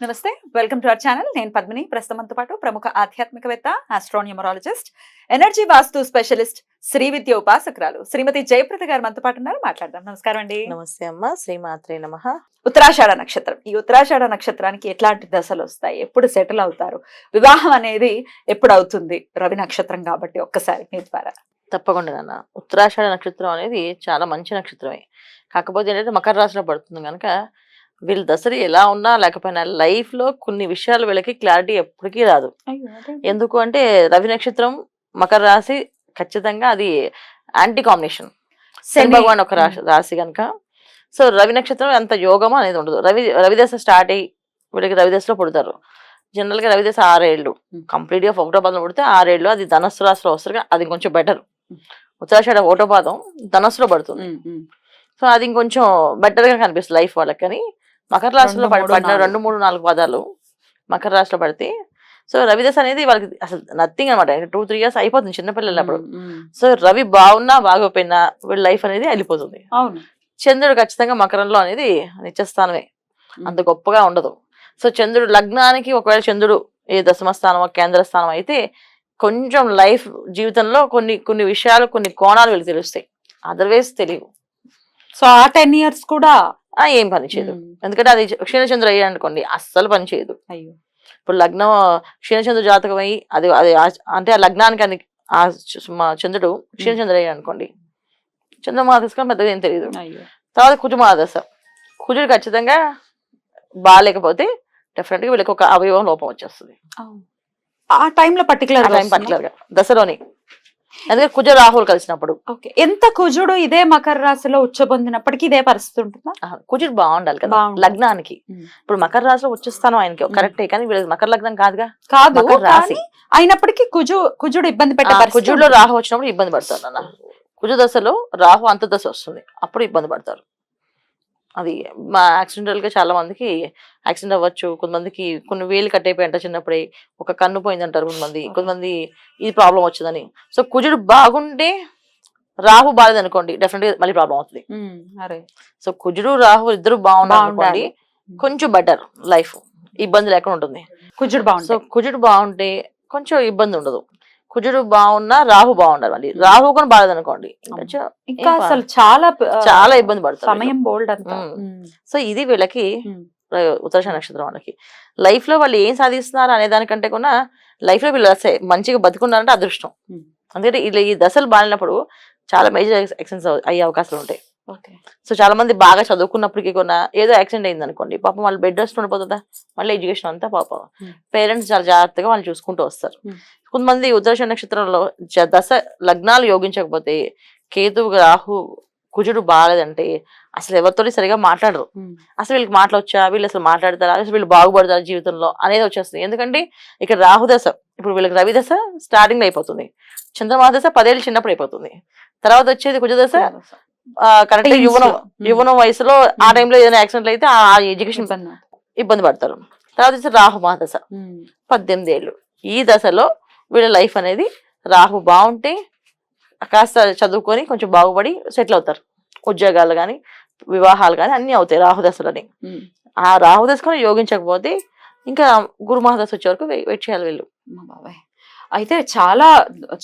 నమస్తే welcome to our channel. నేను పద్మిని. ప్రస్తుతంతో పాటు ప్రముఖ ఆధ్యాత్మికవేత్త astro numerologist energy vastu specialist Shri Vidya ఉపాసకురాలు Shrimati Jayaprada గారు మనతో పాటు ఉన్నారు. మాట్లాడదాం. నమస్కారం అండి. నమస్తే అమ్మ. శ్రీమాత్రే నమ. ఉత్తరాషాఢ నక్షత్రం. ఈ ఉత్తరాషాఢ నక్షత్రానికి ఎట్లాంటి దశలు వస్తాయి? ఎప్పుడు సెటిల్ అవుతారు? వివాహం అనేది ఎప్పుడు అవుతుంది? రవి నక్షత్రం కాబట్టి ఒక్కసారి మీ ద్వారా. తప్పకుండా నాన్న. ఉత్తరాషాఢ నక్షత్రం అనేది చాలా మంచి నక్షత్రమే. కాకపోతే ఏంటంటే మకర రాశిలో పడుతుంది కనుక వీళ్ళ దసరి ఎలా ఉన్నా లేకపోయినా లైఫ్లో కొన్ని విషయాలు వీళ్ళకి క్లారిటీ ఎప్పటికీ రాదు. ఎందుకు అంటే రవి నక్షత్రం మకర రాశి ఖచ్చితంగా అది యాంటీ కాంబినేషన్. శని భగవాన్ ఒక రాశి కనుక సో రవి నక్షత్రం అంత యోగం అనేది ఉండదు. రవి రవిదశ స్టార్ట్ అయ్యి వీళ్ళకి రవిదశలో పుడతారు. జనరల్గా రవిదశ ఆరేళ్ళు. Hmm. కంప్లీట్గా ఒకటో పాదం పుడితే ఆరేళ్ళు అది ధనస్సు రాశిలో వస్తారు అది కొంచెం బెటర్. ఉత్తరాషాఢ ఒకటో పాదం ధనస్సులో పడుతుంది. సో అది ఇంకొంచెం బెటర్గా కనిపిస్తుంది లైఫ్ వాళ్ళకి కానీ మకర రాశిలో పడిన. రెండు మూడు నాలుగు పదాలు మకర రాశిలో పడితే సో రవిదశ అనేది వాళ్ళకి అసలు నథింగ్ అనమాట. టూ త్రీ ఇయర్స్ అయిపోతుంది చిన్నపిల్లలు అప్పుడు. సో రవి బాగున్నా బాగోపోయినా వీళ్ళ లైఫ్ అనేది వెళ్ళిపోతుంది. చంద్రుడు ఖచ్చితంగా మకరంలో అనేది నిత్యస్థానమే. అంత గొప్పగా ఉండదు. సో చంద్రుడు లగ్నానికి ఒకవేళ చంద్రుడు ఏ దశమ స్థానం కేంద్ర స్థానం అయితే కొంచెం లైఫ్ జీవితంలో కొన్ని కొన్ని విషయాలు కొన్ని కోణాలు వీళ్ళకి తెలుస్తాయి. అదర్వైజ్ తెలియవు. సో ఆ టెన్ ఇయర్స్ కూడా ఏం పని చేయదు. ఎందుకంటే అది క్షీణచంద్రుడు అయ్యాడు అనుకోండి అస్సలు పని చేయదు. అయ్యో. ఇప్పుడు లగ్నం క్షీణచంద్ర జాతకం అయ్యి అది అది అంటే ఆ లగ్నానికి అని ఆ చంద్రుడు క్షీణచంద్రుడు అయ్యాడు అనుకోండి చంద్రమహాదశ పెద్దగా ఏం తెలియదు అయ్యో. తర్వాత కుజుమహాదశ కుజుడు ఖచ్చితంగా బాగాలేకపోతే డెఫినెట్గా వీళ్ళకి ఒక అవయవం లోపం వచ్చేస్తుంది. ఆ టైంలో పర్టికులర్ టైం పర్టికులర్గా. దశలోని. ఎందుకంటే కుజ రాహులు కలిసినప్పుడు ఓకే ఎంత కుజుడు ఇదే మకర రాశిలో ఉచ్చబొందినప్పటికీ ఇదే పరిస్థితి ఉంటుందా కుజుడు బాగుండాలి కదా. లగ్నానికి. ఇప్పుడు మకర రాశిలో వచ్చేస్తాను ఆయనకి. కరెక్టే కానీ వీళ్ళకి మకర లగ్నం కాదుగా కాదు రాశి అయినప్పటికీ కుజు కుజుడు ఇబ్బంది పెట్టే కుజుడులో. రాహు వచ్చినప్పుడు ఇబ్బంది పడతారు నాన్న కుజ దశలో రాహు అంతర్దశ వస్తుంది అప్పుడు ఇబ్బంది పడతారు అది మా యాక్సిడెంటల్గా చాలా మందికి యాక్సిడెంట్ అవ్వచ్చు. కొంతమందికి కొన్ని వేలు కట్ అయిపోయి చిన్నప్పుడే. ఒక కన్ను పోయింది అంటారు కొంతమంది. కొంతమంది ఇది ప్రాబ్లం వచ్చిందని. సో కుజుడు బాగుంటే రాహు బాలేదు అనుకోండి డెఫినెట్గా మళ్ళీ ప్రాబ్లం అవుతుంది. అరే. సో కుజుడు రాహు ఇద్దరు. అనుకోండి. కొంచెం బెటర్ లైఫ్. ఇబ్బంది లేకుండా ఉంటుంది. కుజుడు సో బాగుంటుంది కుజుడు బాగుంటే కొంచెం ఇబ్బంది ఉండదు. కుజుడు బాగున్నా రాహు బాగుండాలి మళ్ళీ. రాహు కూడా బాగాలేదు అనుకోండి ఇంకా అసలు చాలా చాలా ఇబ్బంది పడతారు సమయం బోల్డ్ అంతా. సో ఇది వీళ్ళకి ఉమ్, ఉత్తరాష నక్షత్రం వాళ్ళకి. లైఫ్లో వాళ్ళు ఏం సాధిస్తున్నారు అనే దానికంటే కూడా లైఫ్లో వీళ్ళు అసలు మంచిగా బతుకున్నారంటే అదృష్టం. అందుకంటే ఇలా ఈ దశలు బాలినప్పుడు చాలా మేజర్ యాక్సిడెంట్స్ అయ్యే అవకాశాలు ఉంటాయి. సో చాలా మంది బాగా చదువుకున్నప్పటికీ కూడా ఏదో యాక్సిడెంట్ అయింది అనుకోండి పాపం వాళ్ళు బెడ్ రెస్ట్ ఉండిపోతుందా? మళ్ళీ ఎడ్యుకేషన్ అంతా పాపం. Hmm. పేరెంట్స్ చాలా జాగ్రత్తగా వాళ్ళు చూసుకుంటూ వస్తారు. Hmm. కొంతమంది ఉత్తరాష నక్షత్రంలో దశ లగ్నాలు యోగించకపోతే కేతువు రాహు కుజుడు బాగాలేదంటే అసలు ఎవరితో సరిగా మాట్లాడరు. ఉమ్, అసలు వీళ్ళకి మాటలు వచ్చా? వీళ్ళు అసలు మాట్లాడతారా? అసలు వీళ్ళు బాగుపడతారు జీవితంలో? అనేది వచ్చేస్తుంది. ఎందుకంటే ఇక్కడ రాహు దశ ఇప్పుడు వీళ్ళకి రవి దశ స్టార్టింగ్ అయిపోతుంది. చంద్రమా దశ పదేళ్ళు చిన్నప్పుడు అయిపోతుంది. తర్వాత వచ్చేది కుజ దశ. కరెక్ట్ యువనం. యువనం వయసులో ఆ ఉమ్. టైంలో ఏదైనా యాక్సిడెంట్ అయితే ఆ ఎడ్యుకేషన్ ఇబ్బంది. ఇబ్బంది పడతారు తర్వాత వచ్చి రాహు మహాదశ ఉమ్, పద్దెనిమిది ఏళ్ళు ఈ దశలో వీళ్ళ లైఫ్ అనేది రాహు బాగుంటే కాస్త చదువుకొని కొంచెం బాగుపడి సెటిల్ అవుతారు ఉద్యోగాలు కానీ వివాహాలు కానీ అన్ని అవుతాయి రాహు దశలని ఉమ్. ఆ రాహు దశ కూడా యోగించకపోతే ఇంకా గురు మహాదశ వచ్చే వరకు వెయిట్ చేయాలి వీళ్ళు అమ్మ బాబాయ్ అయితే చాలా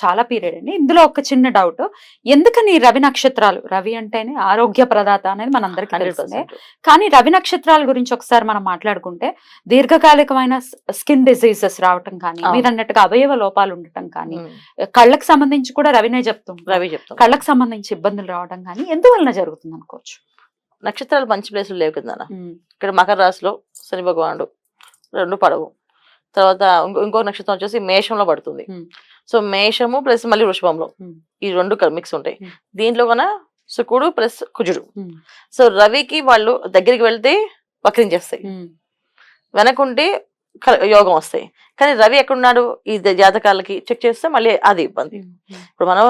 చాలా పీరియడ్ అండి. ఇందులో ఒక చిన్న డౌట్ ఎందుకని రవి నక్షత్రాలు? రవి అంటేనే ఆరోగ్య ప్రదాత అనేది మనందరికీ తెలిసిందే కానీ రవి నక్షత్రాల గురించి ఒకసారి మనం మాట్లాడుకుంటే దీర్ఘకాలికమైన స్కిన్ డిసీజెస్ రావటం కానీ. మీరు అన్నట్టుగా అవయవ లోపాలు ఉండటం కానీ కళ్ళకి సంబంధించి కూడా రవినే చెప్తుంటారు రవి చెప్తాం. కళ్ళకి సంబంధించి ఇబ్బందులు రావడం కానీ ఎందువలన జరుగుతుంది అనుకోవచ్చు? నక్షత్రాలు మంచి ప్లేసులు లేవు కదా. ఇక్కడ మకర రాశిలో శని భగవానుడు రెండు పడవు. తర్వాత ఇంకో నక్షత్రం వచ్చేసి మేషంలో పడుతుంది. సో మేషము ప్లస్ మళ్ళీ వృషభంలో. ఈ రెండు మిక్స్ ఉంటాయి. దీంట్లో కన్నా శుకుడు ప్లస్ కుజుడు. సో రవికి వాళ్ళు దగ్గరికి వెళ్తే వక్రించేస్తాయి. వెనకుంటే యోగం వస్తాయి. కానీ రవి ఎక్కడున్నాడు? ఈ జాతకాలకి చెక్ చేస్తే మళ్ళీ అది ఇబ్బంది. ఇప్పుడు మనం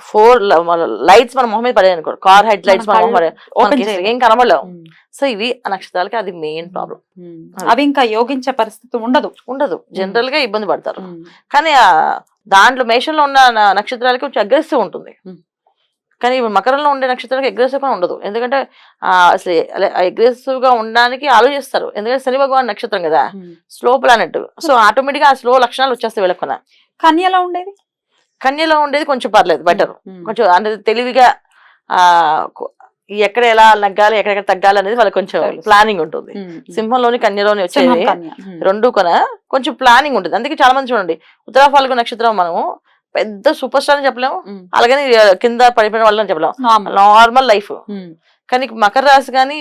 ఫోర్ లైట్స్ మన మొహం మీద పడేది అనుకో కార్ హెడ్ లైట్స్ మన మొహం ఓపెన్ ఏం కనబడలేవు. సో ఇవి ఆ నక్షత్రాలకి అది మెయిన్ ప్రాబ్లం. అవి ఇంకా యోగించే పరిస్థితి ఉండదు. ఉండదు. జనరల్గా ఇబ్బంది పడతారు. కానీ ఆ దాంట్లో మేషంలో ఉన్న నక్షత్రాలకి కొంచెం అగ్రెసివ్ ఉంటుంది. కానీ మకరంలో ఉండే నక్షత్రాలకి అగ్రెసివ్గా ఉండదు. ఎందుకంటే అసలు అగ్రెసివ్గా ఉండడానికి ఆలోచిస్తారు. ఎందుకంటే శని భగవాన్ నక్షత్రం కదా. స్లో ప్లానెట్ సో ఆటోమేటిక్గా ఆ స్లో లక్షణాలు వచ్చేస్తాయి వీళ్ళకున్న కన్యలో ఉండేది? కన్యలో ఉండేది కొంచెం పర్లేదు బెటర్. కొంచెం అంటే తెలివిగా ఎక్కడ ఎలా నగ్గాలి ఎక్కడెక్కడ తగ్గాలి అనేది వాళ్ళకి కొంచెం. ప్లానింగ్ ఉంటుంది. సింహంలోని కన్యలోని వచ్చేది రెండు కొన కొంచెం ప్లానింగ్ ఉంటుంది. అందుకే చాలా మంది చూడండి ఉత్తరా ఫాల్గు నక్షత్రం మనము పెద్ద సూపర్ స్టార్ అని చెప్పలేము. ఉమ్. అలాగని కింద పడిపోయిన వాళ్ళని చెప్పలేము. నార్మల్. లైఫ్. కానీ మకర రాశి కానీ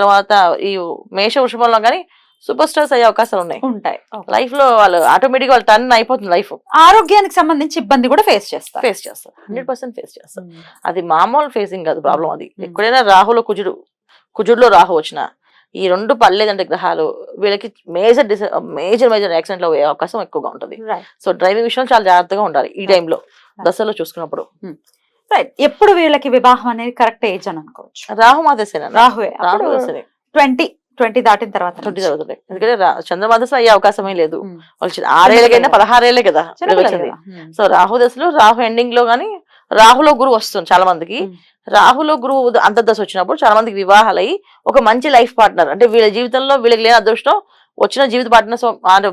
తర్వాత ఈ మేష వృషభంలో కానీ సూపర్ స్టార్స్ అయ్యే అవకాశాలు ఉన్నాయి. ఉంటాయి. లైఫ్లో వాళ్ళు ఆటోమేటిక్ వాళ్ళు టర్న్ అయిపోతుంది లైఫ్ ఆరోగ్యానికి సంబంధించి ఇబ్బంది కూడా ఫేస్ చేస్తారు. ఫేస్ చేస్తారు. హండ్రెడ్ పర్సెంట్ ఫేస్ చేస్తారు. ఉమ్, అది మామూలు ఫేసింగ్ కాదు ప్రాబ్లం అది. Hmm. ఎక్కడైనా రాహులో కుజుడు కుజుడులో రాహు వచ్చిన ఈ రెండు పర్లేదంటే గ్రహాలు వీళ్ళకి మేజర్ డిస మేజర్ మేజర్ యాక్సిడెంట్లో అయ్యే అవకాశం ఎక్కువగా ఉంటుంది. సో డ్రైవింగ్ విషయంలో చాలా జాగ్రత్తగా ఉండాలి ఈ టైంలో దశలో చూసుకున్నప్పుడు. రైట్ ఎప్పుడు వీళ్ళకి వివాహం అనేది కరెక్ట్ ఏజ్ అని అనుకోవచ్చు. రాహు మా దశనే రాహువే. రాహు ట్వంటీ ట్వంటీ దాటిన తర్వాత ట్వంటీ చదువుతుంది ఎందుకంటే రా- చంద్రమా దశ అయ్యే అవకాశమే లేదు. వాళ్ళు ఆరేళ్ళకైనా. పదహారేళ్ళే కదా వచ్చింది. సో రాహు దశలో రాహు ఎండింగ్లో గానీ రాహులో గురువు వస్తుంది చాలా మందికి. రాహులో గురువు అంతర్దశ వచ్చినప్పుడు చాలా మందికి వివాహాలు అయ్యి ఒక మంచి లైఫ్ పార్ట్నర్ అంటే వీళ్ళ జీవితంలో వీళ్ళకి లేని అదృష్టం వచ్చిన జీవిత పార్ట్నర్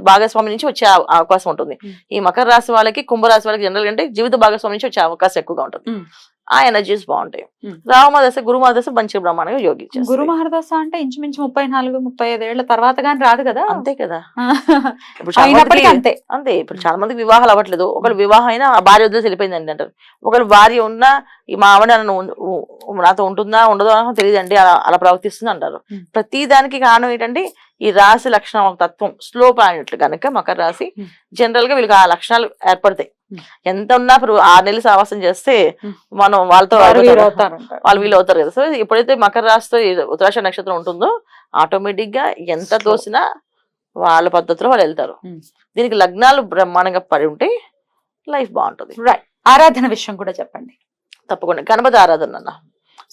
భాగస్వామి నుంచి వచ్చే అవ- అవకాశం ఉంటుంది. ఈ మకర రాశి వాళ్ళకి కుంభరాశి వాళ్ళకి జనరల్ అంటే జీవిత భాగస్వామి నుంచి వచ్చే అవకాశం ఎక్కువగా ఉంటుంది. ఆ ఎనర్జీస్ బాగుంటాయి. ఉమ్. రాహుమ దశ గురుమా దశ మంచి బ్రహ్మాండంగా యోగించారు గురు మహర్దశ అంటే ఇంచుమించు ముప్పై నాలుగు ముప్పై ఐదు ఏళ్ళ తర్వాత గానీ రాదు కదా? అంతే కదా. ఇప్పుడు అంతే. అంతే. ఇప్పుడు చాలా మందికి వివాహాలు అవ్వట్లేదు. ఒకళ్ళు వివాహం అయినా ఆ భార్య వదిలేసి వెళ్ళిపోయిందండి అంటారు. ఒకళ్ళు భార్య ఉన్నా ఈ మా ఆవిడ నాతో ఉంటుందా ఉండదో అని తెలియదండి. అలా అలా ప్రవర్తిస్తుంది అంటారు. ప్రతి దానికి కారణం ఏంటంటే ఈ రాశి లక్షణం ఒక తత్వం స్లో ప్లానెట్లు కనుక మకర రాశి Hmm. జనరల్గా వీళ్ళకి ఆ లక్షణాలు ఏర్పడతాయి Hmm. ఎంత ఉన్నా ఇప్పుడు ఆరు నెలలు సావాసం చేస్తే Hmm. మనం వాళ్ళతో. వాళ్ళు వీళ్ళు అవుతారు కదా సో ఎప్పుడైతే మకర రాశితో ఈ ఉత్తరాష నక్షత్రం ఉంటుందో ఆటోమేటిక్గా ఎంత. తోసినా వాళ్ళ పద్ధతిలో వాళ్ళు వెళ్తారు Hmm. దీనికి లగ్నాలు బ్రహ్మాండంగా పడి ఉంటే లైఫ్ బాగుంటుంది రైట్ ఆరాధన విషయం కూడా చెప్పండి తప్పకుండా గణపతి ఆరాధన అన్న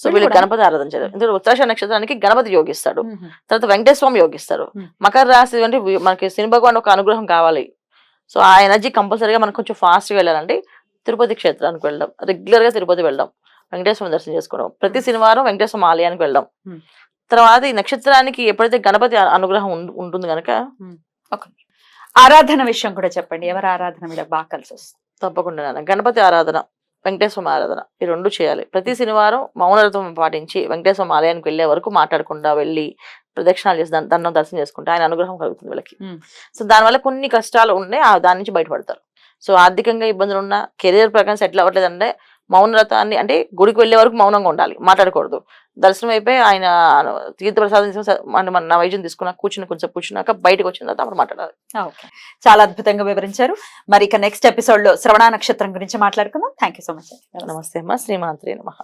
సో వీళ్ళు? గణపతి ఆరాధన చేయాలి ఎందుకంటే ఉత్తరాష నక్షత్రానికి గణపతి యోగిస్తాడు. తర్వాత వెంకటేశ్వర స్వామి యోగిస్తారు. మకర రాశి అంటే మనకి శని భగవాన్ ఒక అనుగ్రహం కావాలి. సో ఆ ఎనర్జీ కంపల్సరీగా మనకు కొంచెం ఫాస్ట్గా వెళ్ళాలంటే తిరుపతి క్షేత్రానికి వెళ్ళడం రెగ్యులర్గా తిరుపతి వెళ్ళడం వెంకటేశ్వర దర్శనం చేసుకోవడం ప్రతి శనివారం వెంకటేశ్వర ఆలయానికి వెళ్ళడం. తర్వాత ఈ నక్షత్రానికి ఎప్పుడైతే గణపతి అనుగ్రహం ఉంటుంది కనుక ఆరాధన విషయం కూడా చెప్పండి. ఎవరి ఆరాధన వీళ్ళకి బాగా కలిసి వస్తుంది తప్పకుండా గణపతి ఆరాధన. వెంకటేశ్వర ఆరాధన ఈ రెండు చేయాలి. ప్రతి శనివారం మౌనరథం పాటించి వెంకటేశ్వర ఆలయానికి వెళ్ళే వరకు మాట్లాడకుండా వెళ్ళి ప్రదక్షిణాలు చేసి దాన్ని దర్శనం చేసుకుంటే ఆయన అనుగ్రహం కలుగుతుంది వీళ్ళకి. సో దానివల్ల కొన్ని కష్టాలు ఉన్నాయి దాని నుంచి బయటపడతారు. సో ఆర్థికంగా ఇబ్బందులు ఉన్నా కెరీర్ ప్రకారం సెటిల్ అవ్వట్లేదు అంటే మౌనరథాన్ని అంటే గుడికి వెళ్ళే వరకు మౌనంగా ఉండాలి మాట్లాడకూడదు. దర్శనం అయిపోయి ఆయన తీర్థ ప్రసాదం తీసుకుని స- మన మన నైవేద్యం తీసుకున్నా కూర్చుని కొంచెం కూర్చున్నాక బయటకు వచ్చిన తర్వాత అప్పుడు మాట్లాడాలి. చాలా అద్భుతంగా వివరించారు. మరి ఇక నెక్స్ట్ ఎపిసోడ్లో శ్రవణ నక్షత్రం గురించి మాట్లాడుకుందాం. థ్యాంక్ యూ సో మచ్ నమస్తే అమ్మ. శ్రీమాత్రి నమ.